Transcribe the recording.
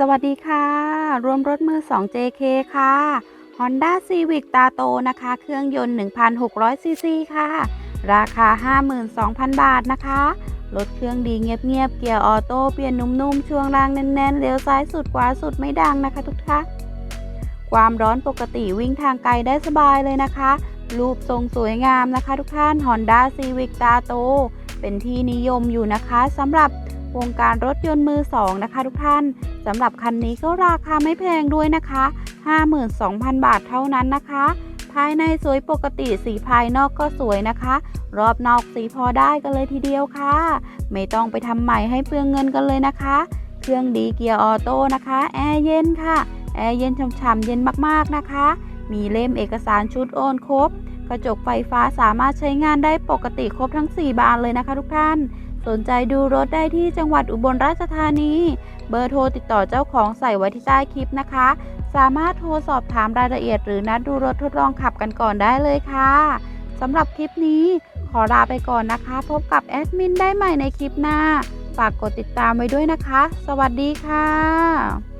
สวัสดีค่ะ รวมรถมือ 2 JK ค่ะ Honda Civic ตาโตนะคะ เครื่องยนต์ 1,600 ซีซีค่ะ ราคา 52,000 บาทนะคะ รถเครื่องดีเงียบๆ เกียร์ออโต้ เปลี่ยนนุ่มๆ ช่วงล่างแน่นๆ เลี้ยวซ้ายสุดขวาสุดไม่ดังนะคะทุกท่านความร้อนปกติวิ่งทางไกลได้สบายเลยนะคะ รูปทรงสวยงามนะคะทุกท่าน Honda Civic ตาโต เป็นที่นิยมอยู่นะคะสำหรับวงการรถยนต์มือสองนะคะทุกท่าน สำหรับคันนี้ก็ราคาไม่แพงด้วยนะคะ 52,000 บาทเท่านั้นนะคะ ภายในสวยปกติสีภายนอกก็สวยนะคะ รอบนอกสีพอได้กันเลยทีเดียวค่ะ ไม่ต้องไปทำใหม่ให้เปลืองเงินกันเลยนะคะ เครื่องดีเกียร์ออโต้นะคะแอร์เย็นค่ะแอร์เย็นฉ่ำๆเย็นมากๆนะคะ มีเล่มเอกสารชุดโอนครบ กระจกไฟฟ้าสามารถใช้งานได้ปกติครบทั้ง 4 บานเลยนะคะทุกท่าน สนใจดูรถได้ที่จังหวัดอุบลราชธานี เบอร์โทรติดต่อเจ้าของใส่ไว้ที่ใต้คลิปนะคะ สามารถโทรสอบถามรายละเอียดหรือนัดดูรถทดลองขับกันก่อนได้เลยค่ะสำหรับคลิปนี้ขอลาไปก่อนนะคะ พบกับแอดมินได้ใหม่ในคลิปหน้า ฝากกดติดตามไว้ด้วยนะคะ สวัสดีค่ะ